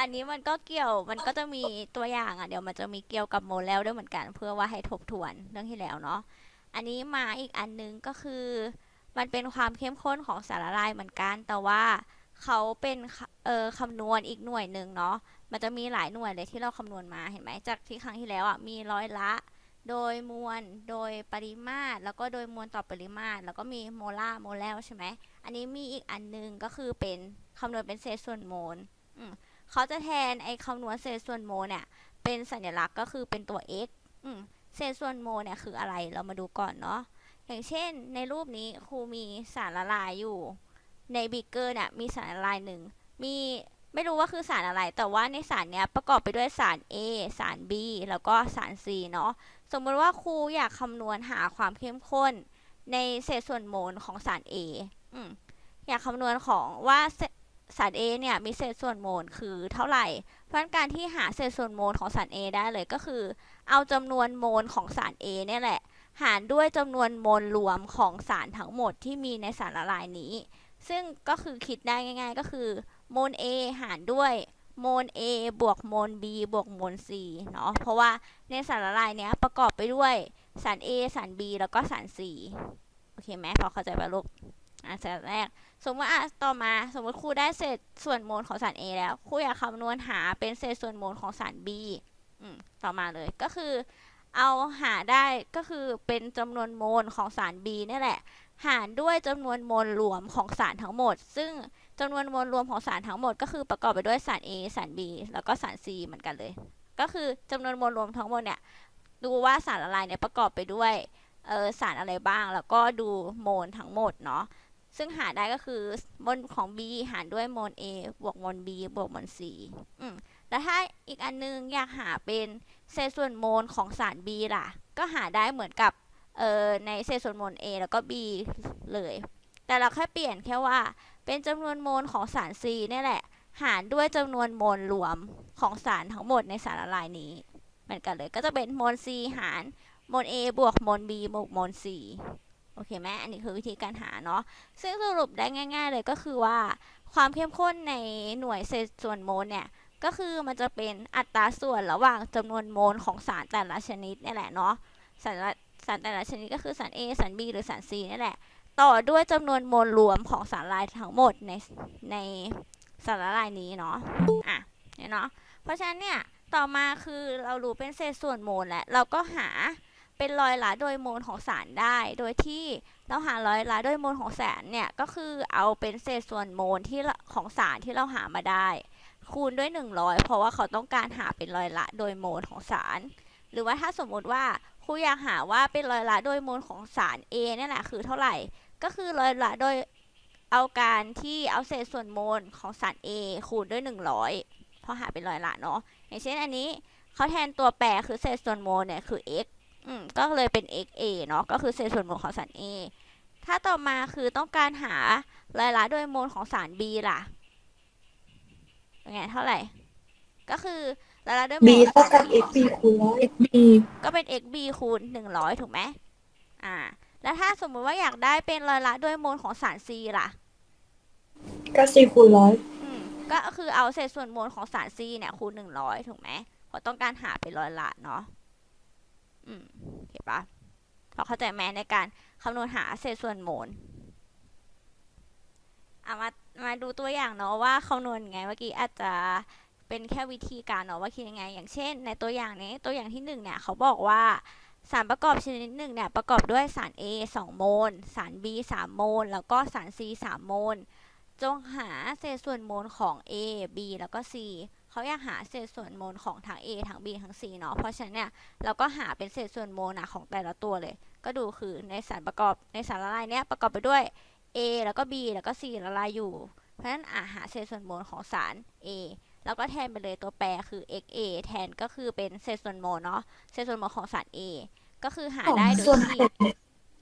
อันนี้มันก็เกี่ยวมันก็จะมีตัวอย่างอะเดี๋ยวมันจะมีเกี่ยวกับโมเลลด้วยเหมือนกัน เพื่อว่าให้ทบทวนเรื่องที่แล้วเนาะอันนี้มาอีกอันนึงก็คือ มันเป็นความเข้มข้นของสารละลายเหมือนกัน แต่ว่าเขาเป็นเอ่อคำนวณอีกหน่วยหนึ่งเนาะมันจะมีหลายหน่วยเลยที่เราคำนวณมาเห็นไหมจากที่ครั้งที่แล้วอะมีร้อยละ โดยมวลโดยปริมาตร แล้วก็โดยมวลต่อปริมาตร แล้วก็มีโมลาร์โมเลลใช่ไหมอันนี้มีอีกอันนึงก็คือเป็นคำนวณเป็นเศษส่วนโมลอืม เขาจะแทนไอ้คำนวณเศษส่วนโมเนี่ย เป็นสัญลักษณ์ก็คือเป็นตัว x อืมเศษส่วนโมเนี่ยคืออะไรเรามาดูก่อนเนาะอย่างเช่น ในรูปนี้ครูมีสารละลายอยู่ ในบิกเกอร์เนี่ยมีสารละลายหนึ่งมีไม่รู้ว่าคือสารอะไร แต่ว่าในสารเนี้ยประกอบไปด้วยสาร A สาร B แล้วก็สาร C เนาะสมมติว่าครูอยากคำนวณหาความเข้มข้น ในเศษส่วนโมลของสาร A อืมอยากคำนวณของว่า สาร A เนี่ยมีเศษส่วนโมลคือเท่าไหร่ เพราะนั้นการที่หาเศษส่วนโมลของสาร A ได้เลยก็คือ เอาจำนวนโมลของสาร A เนี่ยแหละ หารด้วยจำนวนโมลรวมของสารทั้งหมดที่มีในสารละลายนี้ ซึ่งก็คือคิดได้ง่าย ๆ ก็คือโมล A หารด้วยโมล A บวกโมล B บวกโมล C เนาะเพราะว่าในสารละลายเนี้ยประกอบไปด้วยสาร A สาร B แล้วก็สาร C โอเคไหมพอเข้าใจป่ะลูก อะสารแรก สมมติอะต่อมาสมมติครูได้เศษส่วนโมลของสาร A แล้วครูอยากคำนวณหาเป็นเศษส่วนโมลของสาร B อืมต่อมาเลยก็คือเอาหาได้ก็คือเป็นจำนวนโมลของสาร B นี่แหละ หารด้วยจำนวนโมลรวมของสารทั้งหมด ซึ่งจำนวนโมลรวมของสารทั้งหมด ก็คือประกอบไปด้วยสาร A สาร B แล้วก็สาร C เหมือนกันเลย ก็คือจำนวนโมลรวมทั้งหมดเนี่ยดูว่าสารละลายเนี่ยประกอบไปด้วยเออสารอะไรบ้าง แล้วก็ดูโมลทั้งหมดเนาะ ซึ่งหาได้ก็คือโมลของ B หารด้วยโมล A บวกโมล B บวกโมล C อืมแล้วถ้าอีกอันนึงอยากหาเป็นเศษส่วนโมลของสาร B ล่ะ ก็หาได้เหมือนกับเออในเศษส่วนโมล A แล้วก็ B เลย แต่เราแค่เปลี่ยนแค่ว่า เป็นจำนวนโมลของสาร C นี่แหละ หารด้วยจำนวนโมลรวมของสารทั้งหมดในสารละลายนี้ เหมือนกันเลย ก็จะเป็นโมล C หารโมล A บวกโมล B บวกโมล C อเคไหมอันนี้คือวิธีการหาเนาะซึ่งสรุปได้ง่าย ๆ เลยก็คือว่า ความเข้มข้นในหน่วยเศษส่วนโมลเนี่ยก็คือมันจะเป็นอัตราส่วนระหว่างจำนวนโมลของสารแต่ละชนิดนี่แหละเนาะสารละสารแต่ละชนิดก็คือสาร A สาร B หรือสาร C นี่แหละ ต่อด้วยจำนวนโมลรวมของสารละลายทั้งหมดในในสารละลายนี้เนาะอะเนี่ยเนาะเพราะฉะนั้นเนี่ยต่อมาคือเรารู้เป็นเศษส่วนโมลแล้วเราก็หา เป็นร้อยละโดยโมลของสารได้ โดยที่เราหาร้อยละโดยโมลของสารเนี่ยก็คือเอาเป็นเศษส่วนโมลที่ของสารที่เราหามาได้ คูณด้วย 100 เพราะว่าเขาต้องการหาเป็นร้อยละโดยโมลของสาร หรือว่าถ้าสมมติว่าครูอยากหาว่าเป็นร้อยละโดยโมลของสาร A เนี่ยแหละคือเท่าไหร่ ก็คือร้อยละโดยเอาการที่เอาเศษส่วนโมลของสาร A คูณด้วย 100 เพราะหาเป็นร้อยละเนาะอย่างเช่นอันนี้เขาแทนตัวแปรคือเศษส่วนโมลเนี่ยคือ x อืมก็เลยเป็น xa เนาะก็คือเศษส่วนโมลของสาร A ถ้าต่อมาคือต้องการหาร้อยละโดยโมลของสาร B ล่ะเป็นไงเท่าไหร่ ก็คือร้อยละโดยโม b ลของเท่าสารกับ B xb คูณร้อย b ก็เป็น xb คูณ100ถูกไหมอ่า แล้วถ้าสมมุติว่าอยากได้เป็นร้อยละด้วยโมลของสาร C ล่ะ ก็ c คูณร้อยอืมก็คือเอาเศษส่วนโมลของสาร C เนี่ยคูณ100ถูกไหมเพราะต้องการหาเป็นร้อยละเนาะ อืมเห็นปะพอเข้าใจไหมในการคำนวณหาเศษส่วนโมลเอามามาดูตัวอย่างเนาะว่าคำนวณไงเมื่อกี้อาจจะเป็นแค่วิธีการเนาะว่าคิดยังไง อย่างเช่น ในตัวอย่างนี้ตัวอย่างที่หนึ่งเนี่ยเขาบอกว่าสารประกอบชนิดหนึ่งเนี่ยประกอบด้วยสาร A 2 โมล สาร B 3 โมล แล้วก็สาร C 3 โมล จงหาเศษส่วนโมลของ A B แล้วก็ C เขาอยากหาเศษส่วนโมลของทั้ง A ทั้ง B ทั้ง C เนาะ เพราะฉะนั้นเนี่ยเราก็หาเป็นเศษส่วนโมลนะของแต่ละตัวเลย ก็ดูคือในสารประกอบในสารละลายเนี้ยประกอบไปด้วย A แล้วก็ B แล้วก็ C ละลายอยู่ เพราะฉะนั้นอะหาเศษส่วนโมลของสาร A แล้วก็แทนไปเลยตัวแปรคือ xa แทนก็คือเป็นเศษส่วนโมลเนาะ เศษส่วนโมลของสาร A ก็คือหาได้โดยส่วนที่หก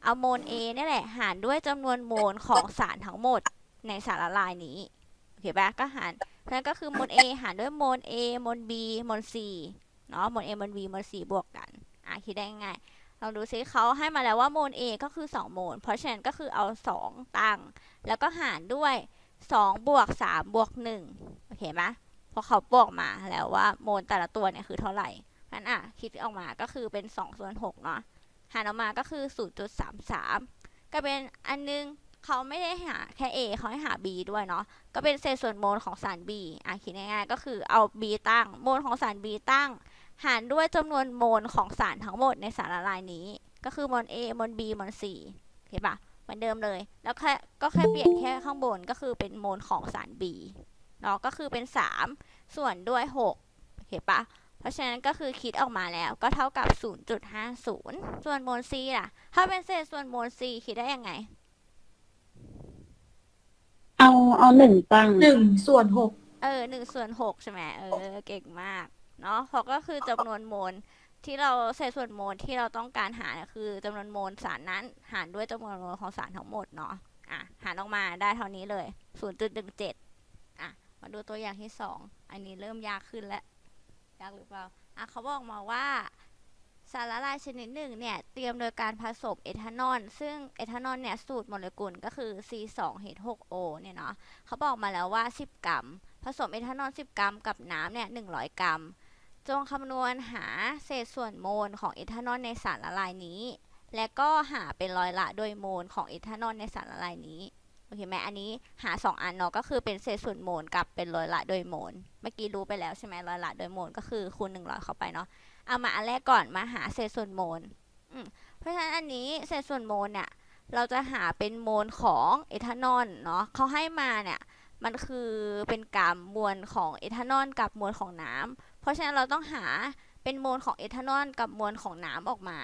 เอาโมล A นี่แหละ หารด้วยจำนวนโมลของสารทั้งหมดในสารละลายนี้ โอเคปะก็หารเพราะฉะ นั้นก็คือโมล A หารด้วยโมล A โมล B โมล C เนาะโมล A โมล B โมล C บวกกัน อะคิดได้ง่ายลองดูซิเขาให้มาแล้วว่าโมล A ก็คือ 2 โมล เพราะฉะนั้นก็คือเอา 2 ตั้ง แล้วก็หารด้วย 2 บวก 3 บวก 1 โอเคไหมพอราะเขาบอกมาแล้วว่าโมลแต่ละตัวเนี่ยคือเท่าไหร่งั้นอะ คิดออกมาก็คือเป็น 2 ส่วน 6 เนาะ หารออกมาก็คือ 0.33 ก็เป็นอันนึง เขาไม่ได้หาแค่ A เขาให้หา B ด้วยเนาะ ก็เป็นเศษส่วนโมลของสาร B อะคิดง่ายๆก็คือเอา B ตั้ง โมลของสาร B ตั้ง หารด้วยจำนวนโมลของสารทั้งหมดในสารละลายนี้ ก็คือโมล A โมล B โมล C เห็นปะเหมือนเดิมเลย แล้วแค่ก็แค่เปลี่ยนแค่ข้างบนก็คือเป็นโมลของสาร B เนาะ ก็คือเป็น 3 ส่วนด้วย6เห็นปะเพราะฉะนั้นก็คือคิดออกมาแล้วก็เท่ากับ 0.50 ส่วนโมล C ล่ะ ถ้าเป็นเศษส่วนโมล C คิดได้ยังไง เอาเอาหนึ่งตั้งหนึ่งส่วนหกเออหนึ่งส่วนหกใช่ไหมเออ เก่งมาก เนาะเพราะก็คือจำนวนโมลที่เราเศษส่วนโมลที่เราต้องการหาเนี่ยคือจำนวนโมลสารนั้น หารด้วยจำนวนโมลของสารทั้งหมดเนาะอะหารออกมาได้เท่านี้เลยศูนย์จุดหนึ่งเจ็ดอะมาดูตัวอย่างที่สองอันนี้เริ่มยากขึ้นแล้วยากหรือเปล่าอะเขาบอกมาว่า สารละลายชนิดหนึ่งเนี่ยเตรียมโดยการผสมเอทานอลซึ่งเอทานอลเนี่ยสูตรโมเลกุลก็คือ C2H6O เนี่ยเนาะเขาบอกมาแล้วว่า 10 กรัม ผสมเอทานอล 10 กรัมกับน้ำเนี่ย100 กรัม จงคำนวณหาเศษส่วนโมลของเอทานอลในสารละลายนี้ และก็หาเป็นร้อยละโดยโมลของเอทานอลในสารละลายนี้โอเคไหมอันนี้หา 2 อันเนาะก็คือเป็นเศษส่วนโมลกับเป็นร้อยละโดยโมล เมื่อกี้รู้ไปแล้วใช่ไหมร้อยละโดยโมลก็คือคูณ100เข้าไปเนาะ เอามาอันแรกก่อนมาหาเศษส่วนโมลเพราะฉะนั้นอันนี้เศษส่วนโมลเนี่ยเราจะหาเป็นโมลของเอทานอลเนาะเขาให้มาเนี่ยมันคือเป็นกรัมมวลของเอทานอลกับมวลของน้ำเพราะฉะนั้นเราต้องหาเป็นโมลของเอทานอลกับมวลของน้ำออกมา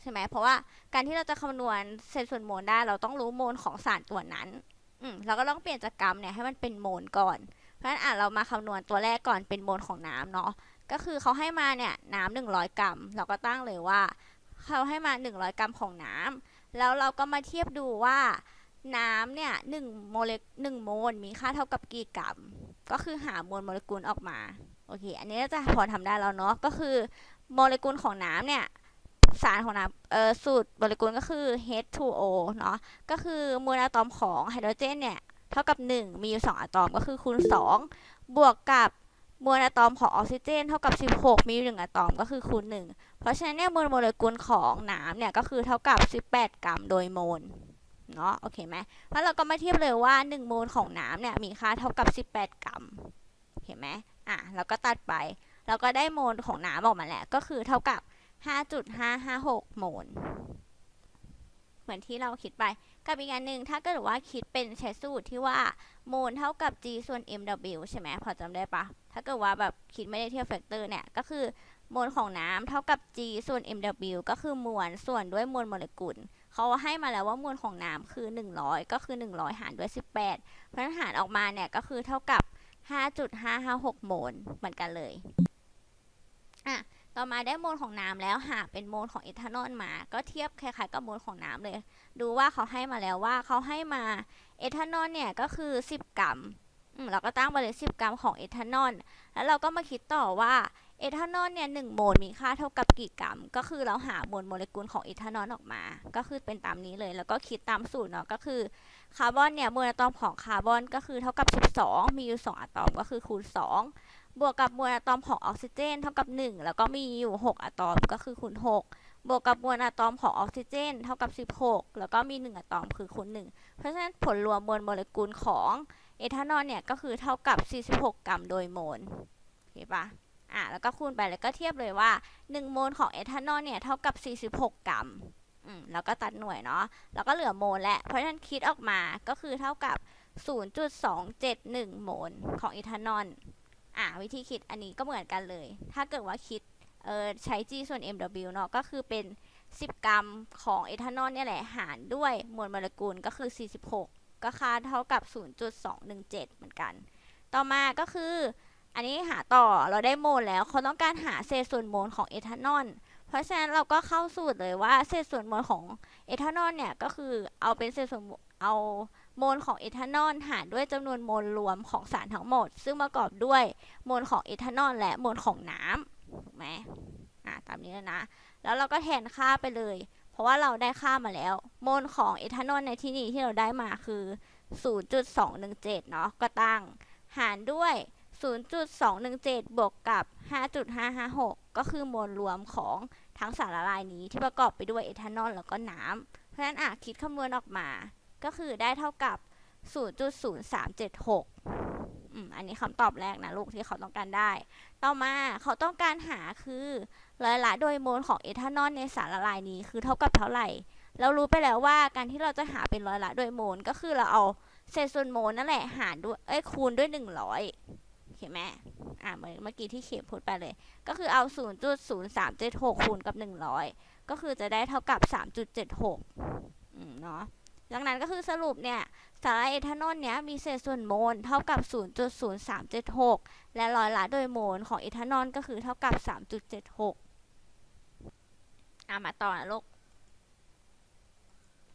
ใช่ไหมเพราะว่าการที่เราจะคำนวณเศษส่วนโมลได้เราต้องรู้โมลของสารตัวนั้นอืมเราก็ต้องเปลี่ยนจากกรัมเนี่ยให้มันเป็นโมลก่อน เพราะฉะนั้นอะเรามาคำนวณตัวแรกก่อนเป็นโมลของน้ำเนาะ ก็คือเขาให้มาเนี่ยน้ำหนึ่งร้อยกรัม เราก็ตั้งเลยว่าเขาให้มาหนึ่งร้อยกรัมของน้ำแล้วเราก็มาเทียบดูว่าน้ำเนี่ยหนึ่งโมเลกหนึ่งโมลมีค่าเท่ากับกี่กรัม ก็คือหามวลโมเลกุลออกมาโอเค อันนี้จะพอทำได้แล้วเนาะ ก็คือโมเลกุลของน้ำเนี่ย สารของน้ำเออสูตรโมเลกุลก็คือ H2O เนาะ ก็คือมวลอะตอมของไฮโดรเจนเนี่ย เท่ากับ 1 มีอยู่ 2อะตอมก็คือคูณ 2 บวกกับ มวลอะตอมของออกซิเจนเท่ากับ 16 มีอยู่1อะตอมก็คือคูณ1เพราะฉะนั้นเนี่ยมวลโมเลกุลของน้ำเนี่ยก็คือเท่ากับ 18 กรัมโดยโมลเนาะโอเคไหมแล้วเราก็มาเทียบเลยว่า 1 โมลของน้ำเนี่ยมีค่าเท่ากับ 18 กรัมเห็นไหมอะเราก็ตัดไปเราก็ได้โมลของน้ำออกมาแล้วก็คือเท่ากับ 5.556 โมล เหมือนที่เราคิดไป กับอีกอันหนึ่งถ้าเกิดว่าคิดเป็นใช้สูตรที่ว่าโมลเท่ากับ g ส่วน mw ใช่ไหมพอจำได้ปะถ้าเกิดว่าแบบคิดไม่ได้เทียบแฟกเตอร์เนี่ยก็คือโมลของน้ำเท่ากับ g ส่วน mw ก็คือมวลส่วนด้วยมวลโมเลกุลเขาให้มาแล้วว่ามวลของน้ำคือ 100 ก็คือ 100 หารด้วย 18 เพราะฉะนั้นหารออกมาเนี่ยก็คือเท่ากับ 5.556 โมลเหมือนกันเลย ต่อมาได้โมลของน้ำแล้วหากเป็นโมลของเอทานอลมา ก็เทียบคล้ายๆกับโมลของน้ำเลย ดูว่าเขาให้มาแล้วว่าเขาให้มาเอทานอลเนี่ยก็คือ 10 กรัมเราก็ตั้งไปเลย 10 กรัมของเอทานอลแล้วเราก็มาคิดต่อว่าเอทานอลเนี่ยหโมลมีค่าเท่ากับกี่กรัม ก็คือเราหาโมลโมเลกุลของเอทานอลออกมา ก็คือเป็นตามนี้เลย แล้วก็คิดตามสูตรเนาะ ก็คือคาร์บอนเนี่ยมลอะตอมของคาร์บอนก็คือเท่ากับ 12 มีอยู่ 2อะตอมก็คือคูณ 2 บวกกับมวลอะตอมของออกซิเจน เท่ากับ 1 แล้วก็มีอยู่ 6 อะตอมก็คือคูณ6บวกกับมวลอะตอมของออกซิเจน เท่ากับ 16 แล้วก็มี 1 อะตอมคือคูณ1เพราะฉะนั้นผลรวมมวลโมเลกุลของเอทานอลเนี่ยก็คือเท่ากับ 46 กรัมโดยโมลโอเคปะอะแล้วก็คูณไปแล้วก็เทียบเลยว่า 1 โมลของเอทานอลเนี่ยเท่ากับ 46 กรัมอืมแล้วก็ตัดหน่วยเนาะแล้วก็เหลือโมลและเพราะฉะนั้นคิดออกมาก็คือเท่ากับ 0.271 โมลของเอทานอล อะวิธีคิดอันนี้ก็เหมือนกันเลย ถ้าเกิดว่าคิดเออใช้ g ส่วน mw เนาะก็คือเป็น 10 กรัมของเอทานอลเนี่ยแหละหารด้วยมวลโมเลกุลก็คือ 46 ก็ค่าเท่ากับ 0.217 เหมือนกัน ต่อมาก็คือ อันนี้หาต่อเราได้โมลแล้วเขาต้องการหาเศษส่วนโมลของเอทานอลเพราะฉะนั้นเราก็เข้าสูตรเลยว่าเศษส่วนโมลของเอทานอลเนี่ยก็คือเอาเป็นเศษส่วนโมลเอา โมลของเอทานอลหารด้วยจำนวนโมลรวมของสารทั้งหมด ซึ่งประกอบด้วยโมลของเอทานอลและโมลของน้ำถูกไหมอะตามนี้เลยนะ แล้วเราก็แทนค่าไปเลย เพราะว่าเราได้ค่ามาแล้ว โมลของเอทานอลในที่นี้ที่เราได้มาคือ 0.217 เนาะก็ตั้ง หารด้วย 0.217 บวกกับ 5.556 ก็คือโมลรวมของทั้งสารละลายนี้ที่ประกอบไปด้วยเอทานอลแล้วก็น้ำเพราะฉะนั้นอะคิดคำนวณออกมา ก็คือได้เท่ากับ 0.0376อืมอันนี้คำตอบแรกนะลูกที่เขาต้องการได้ ต่อมาเขาต้องการหาคือร้อยละโดยโมลของเอทานอลในสารละลายนี้คือเท่ากับเท่าไหร่ เรารู้ไปแล้วว่าการที่เราจะหาเป็นร้อยละโดยโมลก็คือเราเอาเศษส่วนโมลนั่นแหละหารด้วยเอ้ยคูณด้วยหนึ่งร้อยเห็นไหมอ่าเหมือนเมื่อกี้ที่เข็มพูดไปเลย ก็คือเอา 0.0376คูณกับ 100 ก็คือจะได้เท่ากับ 3.76 นั้นก็คือสรุปเนี่ยสารเอทานอลเนี้ยมีเศษส่วนโมลเท่ากับ 0.0376 และร้อยละโดยโมลของเอทานอลก็คือเท่ากับ 3.76อะมาต่อนะลูก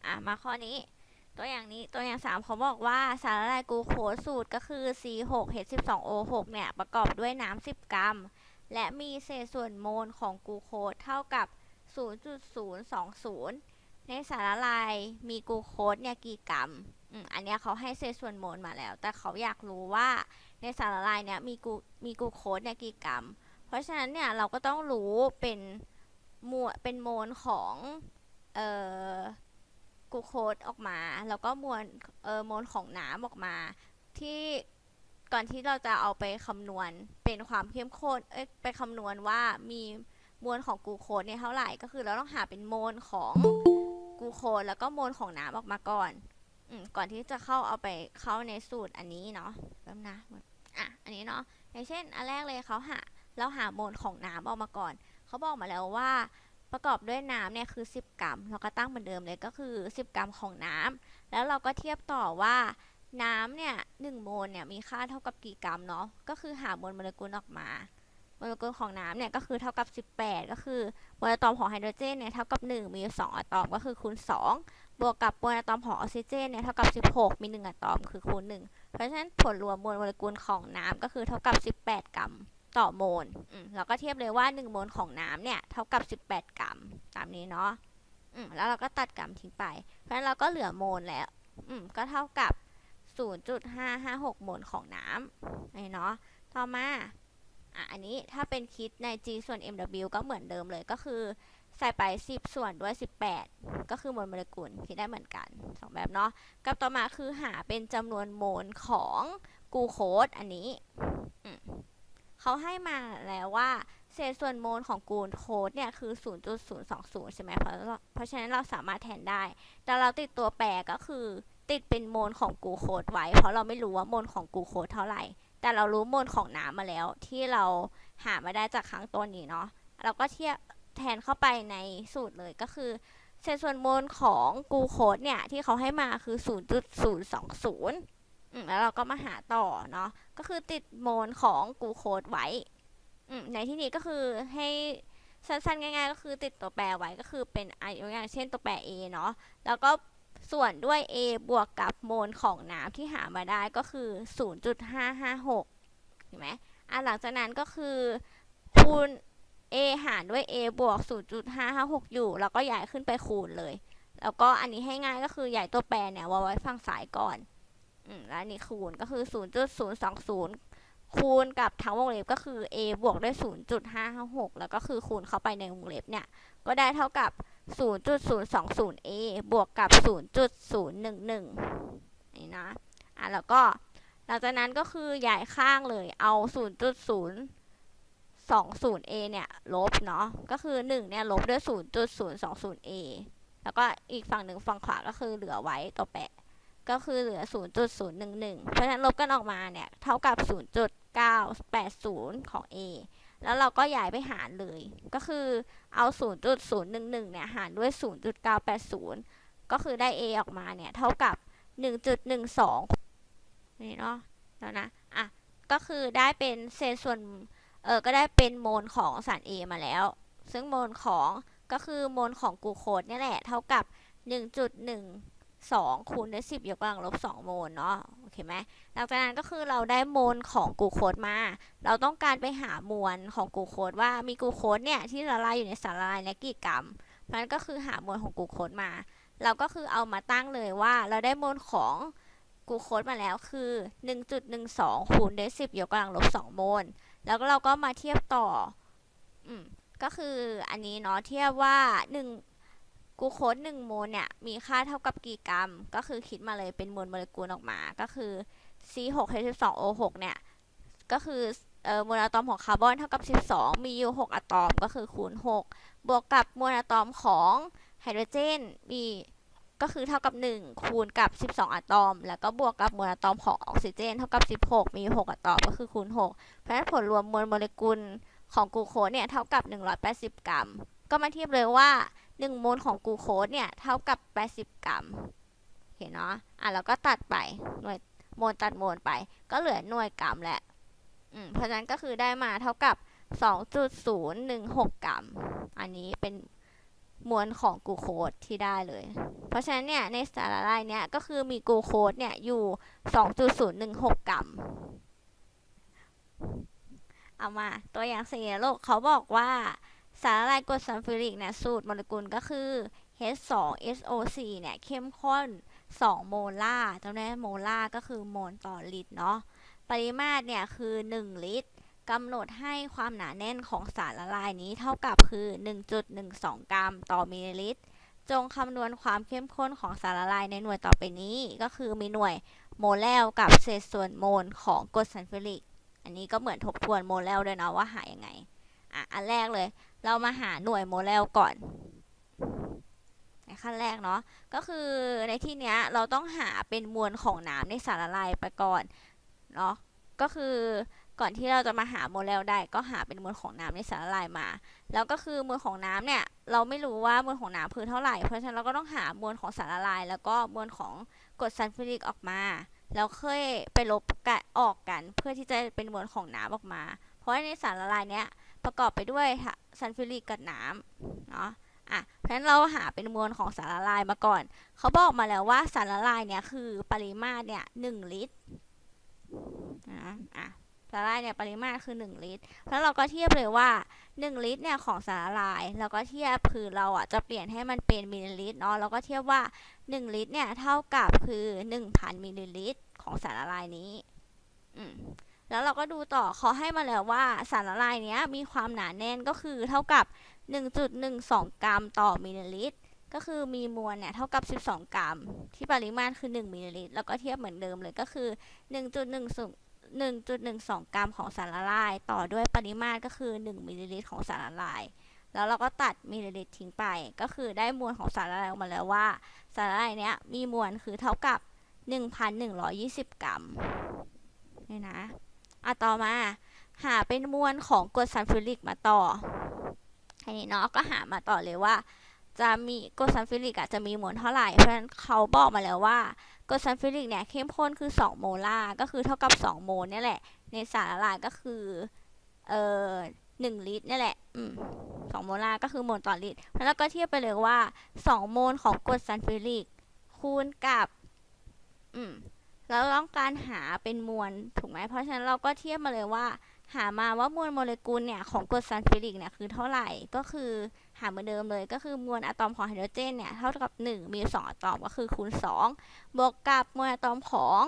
อะมาข้อนี้ตัวอย่างนี้ตัวอย่าง 3 เขาบอกว่าสารละลายกูโคสสูตรก็คือ C6H12O6 เนี่ย ประกอบด้วยน้ำ10 กรัม และมีเศษส่วนโมลของกูโคสเท่ากับ 0.020 ในสารละลายมีกูโคสเนี่ยกี่กรัมอันนี้เขาให้เศษส่วนโมลมาแล้ว แต่เขาอยากรู้ว่าในสารละลายเนี่ยมีกูมีกูโคสเนี่ยกี่กรัม เพราะฉะนั้นเนี่ยเราก็ต้องรู้เป็นมวลเป็นโมลของเอ่อกูโคสออกมา แล้วก็มวลเอ่อโมลของน้ำออกมา ที่ก่อนที่เราจะเอาไปคำนวณเป็นความเข้มข้นเอ้ยไปคำนวณว่ามีมวลของกูโคสเนี่ยเท่าไหร่ก็คือเราต้องหาเป็นโมลของ กูโคสแล้วก็โมลของน้ำออกมาก่อนอก่อนที่จะเข้าเอาไปเข้าในสูตรอันนี้เนาะแป๊บนะอะอันนี้เนาะอย่างเช่น อันแรกเลยเขาหาเราหาโมลของน้ำออกมาก่อนเขาบอกมาแล้วว่าประกอบด้วยน้ำเนี่ยคือ 10 กรัม เราก็ตั้งเหมือนเดิมเลยก็คือ 10 กรัมของน้ำแล้วเราก็เทียบต่อว่าน้ำเนี่ย1โมลเนี่ยมีค่าเท่ากับกี่กรัมเนาะก็คือหาโมลโมเลกุลออกมา โมเลกุลของน้ำเนี่ยก็คือเท่ากับ 18 ก็คือมวลอะตอมของไฮโดรเจนเนี่ยเท่ากับ 1 มีอยู่2อะตอมก็คือคูณ 2 บวกกับมวลอะตอมของออกซิเจนเนี่ยเท่ากับ 16 มี 1อะตอมคือคูณ 1 เพราะฉะนั้นผลรวมมวลโมเลกุลของน้ำก็คือเท่ากับ 18 กรัมต่อโมลอืมเราก็เทียบเลยว่า 1 โมลของน้ำเนี่ยเท่ากับ 18 กรัม ตามนี้เนาะอืมแล้วเราก็ตัดกรัมทิ้งไป เพราะฉะนั้นเราก็เหลือโมลแล้วอืมก็เท่ากับ 0.556 โมลของน้ำนี่เนาะต่อมา อะอันนี้ถ้าเป็นคิดใน G ส่วน MW ก็เหมือนเดิมเลยก็คือใส่ไป 10 ส่วนด้วย 18 ก็คือมวลโมเลกุลคิดได้เหมือนกันสองแบบเนาะกับต่อมาคือหาเป็นจำนวนโมลของกูโคสอันนี้เขาให้มาแล้วว่าเศษส่วนโมลของกูโคสเนี่ยคือ 0.020 ใช่ไหมเพราะเพราะฉะนั้นเราสามารถแทนได้ แต่เราติดตัวแปรก็คือติดเป็นโมลของกูโคสไว้ เพราะเราไม่รู้ว่าโมลของกูโคสเท่าไหร่ แต่เรารู้โมลของน้ำมาแล้ว ที่เราหามาได้จากครั้งต้นนี้เนาะเราก็เทียบแทนเข้าไปในสูตรเลยก็คือ เศษส่วนโมลของกูโคสเนี่ย ที่เขาให้มาคือ 0.020อืมแล้วเราก็มาหาต่อเนาะก็คือติดโมลของกูโคสไว้ในที่นี้ก็คือให้สั้นๆง่าย ๆ ก็คือติดตัวแปรไว้ก็คือเป็นอะยกอย่างเช่นตัวแปร a เนาะแล้วก็ ส่วนด้วย a บวกกับโมลของน้ำที่หามาได้ก็คือ 0.556เห็นไหมอะหลังจากนั้นก็คือคูณ a หารด้วย a บวก 0.556 อยู่ แล้วก็ย้ายขึ้นไปคูณเลย แล้วก็อันนี้ให้ง่ายก็คือย้ายตัวแปรเนี่ยวางไว้ฝั่งซ้ายก่อนอืมแล้วอันนี้คูณก็คือ 0.020 คูณกับทั้งวงเล็บก็คือ a บวกด้วย 0.556 แล้วก็คือคูณเข้าไปในวงเล็บเนี่ย ก็ได้เท่ากับ 0.020 a บวกกับ 0.011 นี่นะ อะ แล้วก็ หลังจากนั้นก็คือย้ายข้างเลย เอา 0.020 a เนี่ย ลบเนาะ ก็คือ 1 เนี่ย ลบด้วย 0.020 a แล้วก็อีกฝั่งหนึ่งฝั่งขวาก็คือเหลือไว้ตัวแปะ ก็คือเหลือ 0.011 เพราะฉะนั้นลบกันออกมาเนี่ย เท่ากับ 0.980 ของ a แล้วเราก็ย้ายไปหารเลย ก็คือเอา 0.011 เนี่ย หารด้วย 0.980 ก็คือได้ a ออกมาเนี่ย เท่ากับ 1.12 นี่เนาะแล้วนะ อะ ก็คือได้เป็นเศษส่วน เออก็ได้เป็นโมลของสาร a มาแล้ว ซึ่งโมลของก็คือโมลของกูโคสเนี่ยแหละ เท่ากับ 1.1 2คูณด้วย10 ยกกำลังลบ 2 โมลเนาะ โอเคไหมหลังจากนั้นก็คือเราได้โมลของกูโคสมา เราต้องการไปหามวลของกูโคสว่ามีกูโคสเนี่ยที่ละลายอยู่ในสารละลายเนี่ยกี่กรัมเพราะนั้นก็คือหามวลของกูโคสมา เราก็คือเอามาตั้งเลยว่าเราได้โมลของกูโคสมาแล้วคือ 1.12คูณด้วย10ยกกำลังลบ2โมล แล้วก็เราก็มาเทียบต่อ อืม ก็คืออันนี้เนาะเทียบว่า1 กูโคส1โมลเนี่ย มีค่าเท่ากับกี่กรัม ก็คือคิดมาเลยเป็นมวลโมเลกุลออกมา ก็คือ C6H12O6 เนี่ย ก็คือเอ่อมวลอะตอมของคาร์บอนเท่ากับ 12 มีอยู่ 6 อะตอมก็คือคูณ 6 บวกกับมวลอะตอมของไฮโดรเจน มีก็คือเท่ากับ 1 คูณกับ 12 อะตอม แล้วก็บวกกับมวลอะตอมของออกซิเจน เท่ากับ 16 มี 6 อะตอมก็คือคูณ 6 เพราะฉะนั้นผลรวมมวลโมเลกุลของกลูโคสเนี่ยเท่ากับ 180 กรัม ก็มาเทียบเลยว่า 1โมลของกูโคสเนี่ย เท่ากับ 80 กรัมเห็นเนาะอะแล้วก็ตัดไปหน่วยโมลตัดโมลไป ก็เหลือหน่วยกรัมแหละอืมเพราะฉะนั้นก็คือได้มาเท่ากับ 2.016 กรัม อันนี้เป็นมวลของกูโคสที่ได้เลย เพราะฉะนั้นเนี่ยในสารละลายเนี่ยก็คือมีกูโคสเนี่ยอยู่ 2.016 กรัม เอามาตัวอย่างสี่โลกเขาบอกว่า สารละลายกรดซัลฟูริกเนี่ยสูตรโมเลกุลก็คือ H2SO4 เนี่ยเข้มข้น 2 โมลาร์จำได้ไหมโมลาร์ก็คือโมลต่อลิตรเนาะปริมาตรเนี่ยคือ 1 ลิตรกำหนดให้ความหนาแน่นของสารละลายนี้เท่ากับคือ 1.12 กรัมต่อมิลลิลิตร จงคำนวณความเข้มข้นของสารละลายในหน่วยต่อไปนี้ ก็คือมีหน่วยโมลแลลกับเศษส่วนโมลของกรดซัลฟูริก อันนี้ก็เหมือนทบทวนโมลแลลด้วยเนาะว่าหายังไงอะอันแรกเลย เรามาหาหน่วยโมลแลลก่อน ในขั้นแรกเนาะ ก็คือในที่เนี้ยเราต้องหาเป็นมวลของน้ำในสารละลายไปก่อนเนาะ ก็คือก่อนที่เราจะมาหาโมเลกุลได้ก็หาเป็นมวลของน้ำในสารละลายมา แล้วก็คือมวลของน้ำเนี่ยเราไม่รู้ว่ามวลของน้ำคือเท่าไหร่ เพราะฉะนั้นเราก็ต้องหามวลของสารละลาย แล้วก็มวลของกรดซัลฟูริกออกมา แล้วค่อยไปลบกันออกกัน เพื่อที่จะเป็นมวลของน้ำออกมา เพราะในสารละลายเนี้ย ประกอบไปด้วยซัลฟูริกกับน้ำเนาะอะเพราะฉะนั้นเราหาเป็นมวลของสารละลายมาก่อน เขาบอกมาแล้วว่าสารละลายเนี่ยคือปริมาตรเนี่ยหนึ่งลิตรนะอะสารละลายเนี่ยปริมาตรคือ 1 ลิตร แล้วเราก็เทียบเลยว่า 1 ลิตรเนี่ยของสารละลายแล้วก็เทียบคือเราอะจะเปลี่ยนให้มันเป็นมิลลิลิตรเนาะแล้วก็เทียบว่า 1 ลิตรเนี่ยเท่ากับคือ 1,000 มิลลิลิตรของสารละลายนี้ อืม แล้วเราก็ดูต่อเขาให้มาแล้วว่าสารละลายเนี้ยมีความหนาแน่นก็คือเท่ากับ 1.12 กรัมต่อมิลลิลิตร ก็คือมีมวลเนี่ยเท่ากับ 12 กรัม ที่ปริมาตรคือ 1มิลลิลิตร แล้วก็เทียบเหมือนเดิมเลยก็คือ 1.12 กรัมของสารละลาย ต่อด้วยปริมาตรก็คือ 1มิลลิลิตรของสารละลาย แล้วเราก็ตัดมิลลิลิตรทิ้งไป ก็คือได้มวลของสารละลายออกมาแล้วว่า สารละลายเนี้ยมีมวลคือเท่ากับ 1,120 กรัมเนี่ยนะ อะต่อมา หาเป็นมวลของกรดซัลฟูริกมาต่ออันนี้เนาะก็หามาต่อเลยว่า จะมีกรดซัลฟูริกอะจะมีมวลเท่าไหร่เพราะฉะนั้นเขาบอกมาแล้วว่ากรดซัลฟูริกเนี่ยเข้มข้นคือ 2 โมลาร์ก็คือเท่ากับ 2 โมลนี่แหละ ในสารละลายก็คือเอ่อ1ลิตรนี่แหละอืม2โมลาร์ก็คือโมลต่อลิตรแล้วก็เทียบไปเลยว่า 2 โมลของกรดซัลฟูริกคูณกับอืม เราต้องการหาเป็นมวลถูกไหมเพราะฉะนั้นเราก็เทียบมาเลยว่า หามาว่ามวลโมเลกุลเนี่ยของกรดซัลฟูริกเนี่ยคือเท่าไหร่ก็คือหาเหมือนเดิมเลยก็คือมวลอะตอมของไฮโดรเจนเนี่ยเท่ากับ 1 มี 2อะตอมก็คือคูณ 2 บวกกับมวลอะตอมของ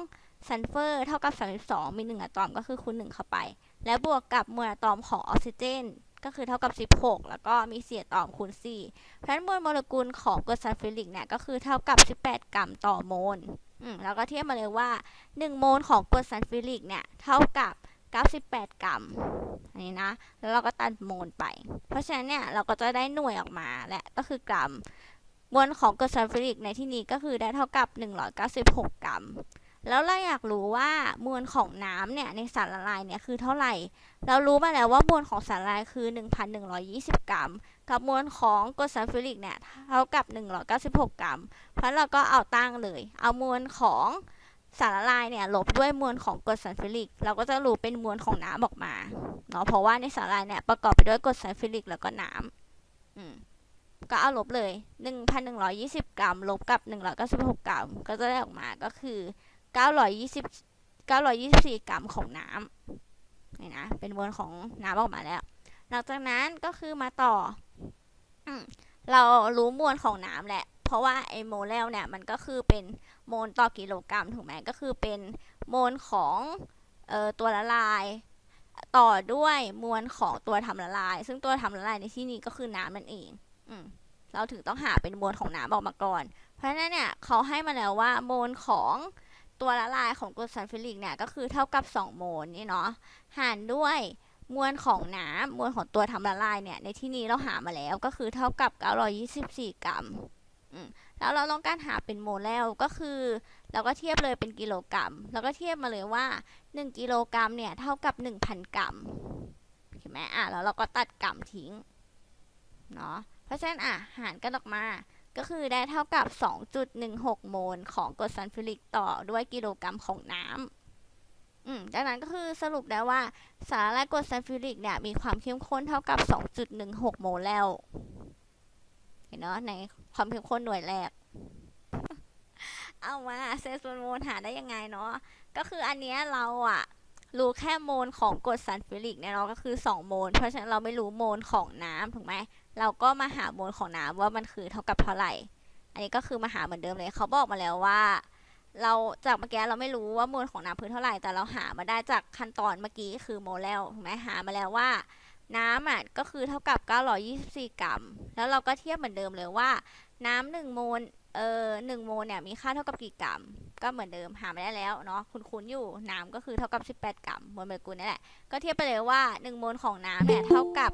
ซัลเฟอร์เท่ากับ 32 มี 1อะตอมก็คือคูณ 1 เข้าไป แล้วบวกกับมวลอะตอมของออกซิเจนก็คือเท่ากับ 16 แล้วก็มี4อะตอมคูณ 4 เพราะฉะนั้นมวลโมเลกุลของกรดซัลฟูริกเนี่ยก็คือเท่ากับ 18 กรัมต่อโมล อืมแล้วก็เทียบมาเลยว่า 1 โมลของกรดซัลฟูริกเนี่ยเท่ากับ 98 กรัมอันนี้นะ แล้วเราก็ตัดโมลไป เพราะฉะนั้นเนี่ยเราก็จะได้หน่วยออกมาแหละก็คือกรัม มวลของกรดซัลฟูริกในที่นี้ก็คือได้เท่ากับ 196 กรัม แล้วเราอยากรู้ว่ามวลของน้ำเนี่ยในสารละลายเนี่ยคือเท่าไหร่ เรารู้มาแล้วว่ามวลของสารละลายคือ 1,120 กรัม กับมวลของกรดซัลฟูริกเนี่ยเท่ากับ 196 กรัม เพราะเราก็เอาตั้งเลย เอามวลของสารละลายเนี่ยลบด้วยมวลของกรดซัลฟูริก เราก็จะรู้เป็นมวลของน้ำออกมาเนาะเพราะว่าในสารละลายเนี่ยประกอบไปด้วยกรดซัลฟูริกแล้วก็น้ำอืมก็เอาลบเลย 1,120 กรัม ลบกับ 196 กรัม ก็จะได้ออกมาก็คือ 920 924 กรัมของน้ำนี่นะ เป็นมวลของน้ำออกมาแล้ว หลังจากนั้นก็คือมาต่ออเรารู้มวลของน้ำแหละ เพราะว่าไอโมเลลเนี่ยมันก็คือเป็นโมลต่อกิโลกรัมถูกไหมก็คือเป็นโมลของออตัวละลาย ต่อด้วยมวลของตัวทำละลาย ซึ่งตัวทำละลายในที่นี้ก็คือน้ำนั่นเองอืเราถึงต้องหาเป็นมวลของน้ำออกมาก่อน เพราะฉะนั้นเนี่ยเขาให้มาแล้วว่าโมลของตัวละลายของกรดซัลฟูริกเนี่ยก็คือเท่ากับ 2 โมลนี่เนาะหารด้วย มวลของน้ำมวลของตัวทำละลายเนี่ย ในที่นี้เราหามาแล้วก็คือเท่ากับ 924 กรัมแล้วเราต้องการหาเป็นโมลแล้วก็คือ เราก็เทียบเลยเป็นกิโลกรัม แล้วก็เทียบมาเลยว่า 1 กิโลกรัมเนี่ยเท่ากับ 1,000 กรัมเห็นไหมอะแล้วเราก็ตัดกรัมทิ้งเนาะเพราะฉะนั้นอะหารกันออกมาก็คือได้เท่ากับ 2.16 โมลของกรดซัลฟูริกต่อด้วยกิโลกรัมของน้ำ อืมจากนั้นก็คือสรุปได้ว่าสารละลายกรดซัลฟูริกเนี่ยมีความเข้มข้นเท่ากับ 2.16 โมลแล้วเห็นเนาะในความเข้มข้นหน่วยแรก เอามาเซลล์ส่วนโมลหาได้ยังไงเนาะก็คืออันเนี้ยเราอะรู้แค่โมลของกรดซัลฟูริกเนี่ยเนาะก็คือ 2 โมล เพราะฉะนั้นเราไม่รู้โมลของน้ำถูกไหมเราก็มาหาโมลของน้ำว่ามันคือเท่ากับเท่าไหร่ อันนี้ก็คือมาหาเหมือนเดิมเลยเขาบอกมาแล้วว่า เราจากเมื่อกี้เราไม่รู้ว่าโมลของน้ำคือเท่าไหร่แต่เราหามาได้จากขั้นตอนเมื่อกี้คือโมเลลถูกไหมหามาแล้วว่า น้ำอะก็คือเท่ากับ 924 กรัม แล้วเราก็เทียบเหมือนเดิมเลยว่า น้ำหนึ่งโมลเออหนึ่งโมลเนี่ยมีค่าเท่ากับกี่กรัม ก็เหมือนเดิมหามาได้แล้วเนาะคุณคุ้นอยู่น้ำก็คือเท่ากับ 18 กรัมโมลโมเลกุลนี่แหละก็เทียบไปเลยว่า 1 โมลของน้ำเนี่ยเท่ากับ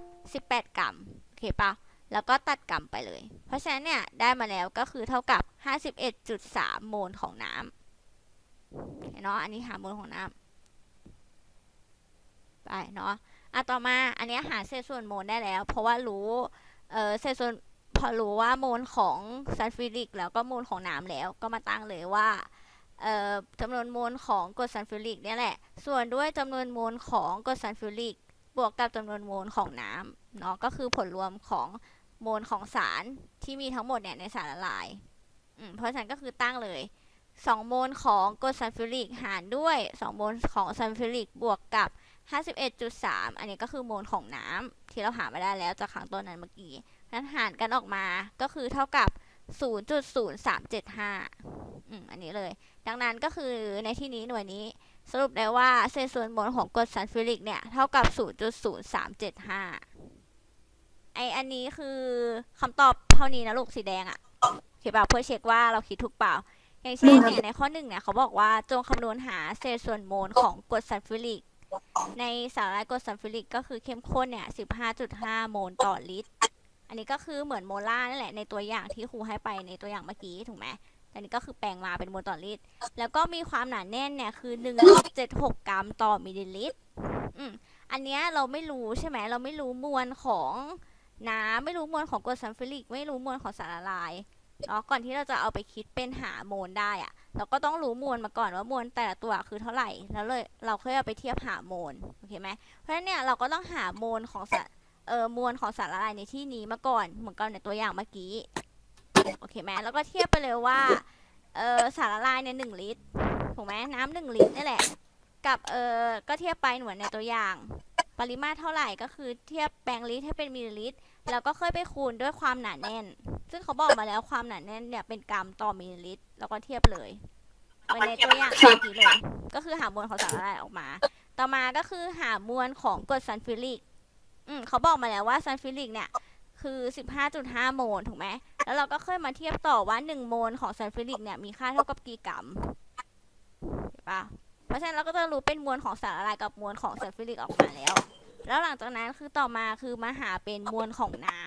18 กรัมโอเคป่ะ แล้วก็ตัดกรัมไปเลย เพราะฉะนั้นเนี่ยได้มาแล้วก็คือเท่ากับ 51.3 โมลของน้ำเนาะอันนี้หาโมลของน้ำไปเนาะอะต่อมาอันนี้หาเศษส่วนโมลได้แล้ว เพราะว่ารู้เออเศษส่วนพอรู้ว่าโมลของซัลฟูริกแล้วก็โมลของน้ำแล้วก็มาตั้งเลยว่าเออจำนวนโมลของกรดซัลฟูริกเนี่ยแหละ ส่วนด้วยจำนวนโมลของกรดซัลฟูริก บวกกับจำนวนโมลของน้ำเนาะ ก็คือผลรวมของ โมลของสารที่มีทั้งหมดเนี่ยในสารละลายเพราะฉะนั้นก็คือตั้งเลย2โมลของกรดซัลฟูริกหารด้วย 2 โมลของซัลฟูริกบวกกับ 51.3 อันนี้ก็คือโมลของน้ำที่เราหามาได้แล้วจากครั้งต้นนั้นเมื่อกี้นั้นหารกันออกมาก็คือเท่ากับ 0.0375อืมอันนี้เลย ดังนั้นก็คือในที่นี้หน่วยนี้สรุปได้ว่าเศษส่วนมวลของกรดซัลฟูริกเนี่ยเท่ากับ 0.0375 ออันนี้คือคำตอบเท่านี้นะลูกสีแดงอะ่ะเขียนเปล่าเพื่อเช็คว่าเราคิดถูกเปล่า อย่างเช่นเนี่ยในข้อหนึ่งเนี่ยเขาบอกว่าจงคำนวณหาเศษส่วนโมลของกรดซัลฟูริก ในสารละลายกรดซัลฟูริก ก็คือเข้มข้นเนี่ย15.5โมลต่อลิตร อันนี้ก็คือเหมือนโมล่านั่นแหละในตัวอย่างที่ครูให้ไปในตัวอย่างเมื่อกี้ถูกไหมแต่นี้ก็คือแปลงมาเป็นโมลต่อลิตร แล้วก็มีความหนาแน่นเนี่ยคือ1.76กรัมต่อมิลลิลิตร อืมอันเนี้ยเราไม่รู้ใช่ไหมเราไม่รู้มวลของ น้ำไม่รู้มวลของกรดซัลฟูริก ไม่รู้มวลของสารละลายเนาะก่อนที่เราจะเอาไปคิดเป็นหาโมลได้อะเราก็ต้องรู้มวลมาก่อนว่ามวลแต่ละตัวคือเท่าไหร่แล้วเลยเราค่อยเอาไปเทียบหาโมลโอเคไหมเพราะฉะนั้นเนี่ยเราก็ต้องหาโมลของสารเออมวลของสารละลายในที่นี้มาก่อนเหมือนกันในตัวอย่างเมื่อกี้โอเคไหมแล้วก็เทียบไปเลยว่าเออสารละลายในหนึ่งลิตรถูกไหมน้ำหนึ่งลิตรนี่แหละ กับเออก็เทียบไปเหมือนในตัวอย่าง ปริมาตรเท่าไหร่ก็คือเทียบแปลงลิตรให้เป็นมิลลิลิตร แล้วก็ค่อยไปคูณด้วยความหนาแน่น ซึ่งเขาบอกมาแล้วความหนาแน่นเนี่ยเป็นกรัมต่อมิลลิลิตร แล้วก็เทียบเลยเหมือนในตัวอย่างเมื่อกี้เลย ก็คือหามวลของสารละลายออกมา ต่อมาก็คือหามวลของกรดซัลฟูริก อืมเขาบอกมาแล้วว่าซัลฟูริกเนี่ยคือ 15.5 โมล ถูกไหม แล้วเราก็ค่อยมาเทียบต่อว่า 1 โมลของซัลฟูริกเนี่ยมีค่าเท่ากับกี่กรัมเห็นปะเพราะฉะนั้นเราก็จะรู้เป็นมวลของสารละลายกับมวลของซัลฟูริกออกมาแล้ว แล้วหลังจากนั้นคือต่อมาคือมาหาเป็นมวลของน้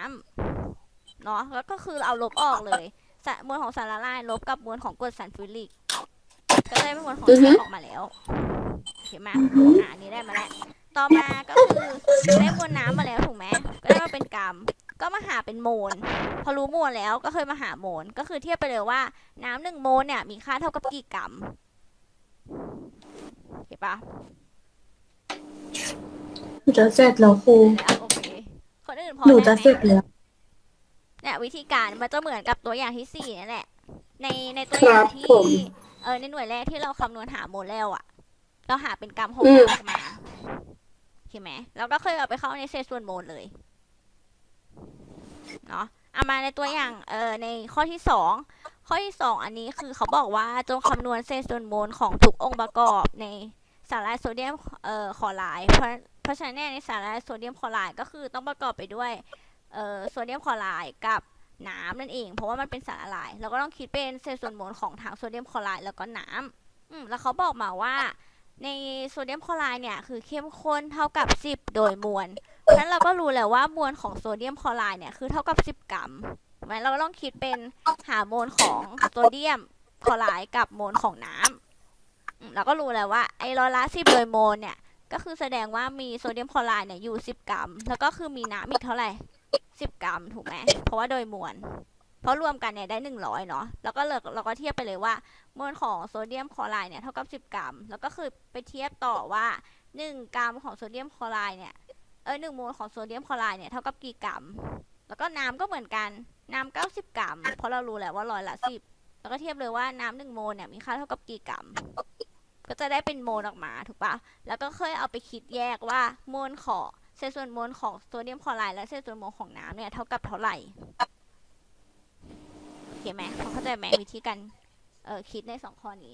ำเนาะแล้วก็คือเอาลบออกเลยสะมวลของสารละลายลบกับมวลของกรดซัลฟูริกก็ได้เป็นมวลของน้ำออกมาแล้วเห็นไหมอ่าอันนี้ได้มาแล้วต่อมาก็คือได้มวลน้ำมาแล้วถูกไหมก็ได้มาเป็นกรัมก็มาหาเป็นโมล พอรู้มวลแล้วก็เคยมาหาโมล ก็คือเทียบไปเลยว่าน้ำหนึ่งโมลเนี่ยมีค่าเท่ากับกี่กรัมเห็นปะ หนูจะเสร็จแล้วครูอะโอเคคนอื่นพอหนูได้จะไหมเสร็จแล้ว เนี่ยวิธีการมันจะเหมือนกับตัวอย่างที่สี่นั่นแหละ ในในตัวอย่างครับที่ผม เออในหน่วยแรกที่เราคำนวณหาโมลแล้วอะเราหาเป็นกรัมหกอืกมรัมออกมาใช่ไหมเราก็เคยเอาไปเข้าในเศษส่วนโมลเลยเนาะเอามาในตัวอย่างเออในข้อที่สองข้อที่สองอันนี้คือเขาบอกว่าจงคำนวณเศษส่วนมวลของทุกองค์ประกอบในสารโซเดียมเอ่อคลอไรด์เพราะ เพราะฉะนั้นเนี่ยในสารโซเดียมคลอไรด์ก็คือต้องประกอบไปด้วยโซเดียมคลอไรด์กับน้ำนั่นเอง เพราะว่ามันเป็นสารละลาย เราก็ต้องคิดเป็นเศษส่วนมวลของทั้งโซเดียมคลอไรด์แล้วก็น้ำอืมแล้วเขาบอกมาว่า ในโซเดียมคลอไรด์เนี่ยคือเข้มข้นเท่ากับ 10 โดยมวลเพราะฉะนั้นเราก็รู้แล้วว่ามวลของโซเดียมคลอไรด์เนี่ยคือเท่ากับ 10 กรัมถูกไหมเราก็ต้องคิดเป็นหามวลของโซเดียมคลอไรด์กับมวลของน้ำเราก็รู้แล้วว่าไอ้ร้อยละ10โดยโมลเนี่ย ก็คือแสดงว่ามีโซเดียมคลอไรด์เนี่ยอยู่ 10 กรัม แล้วก็คือมีน้ำอีกเท่าไหร่ 10 กรัมถูกไหมเพราะว่าโดยมวล เพราะรวมกันเนี่ยได้ 100 เนาะ แล้วก็เลิกเราก็เทียบไปเลยว่ามวลของโซเดียมคลอไรด์เนี่ยเท่ากับ 10 กรัม แล้วก็คือไปเทียบต่อว่า 1 กรัมของโซเดียมคลอไรด์เนี่ย เออหนึ่งโมลของโซเดียมคลอไรด์เนี่ยเท่ากับกี่กรัม แล้วก็น้ำก็เหมือนกัน น้ำเก้าสิบกรัม เพราะเรารู้แหละว่าร้อยละสิบแล้วก็เทียบเลยว่าน้ำหนึ่งโมลเนี่ยมีค่าเท่ากับกี่กรัม ก็จะได้เป็นโมลออกมาถูกปะแล้วก็เคยเอาไปคิดแยกว่าโมลของเศษส่วนมวลของโซเดียมคลอไรด์และเศษส่วนมลของน้ำเนี่ยเท่ากับเท่าไหร่โอเคไหมเข้าใจไหมวิธีการเออคิดในสองข้อนี้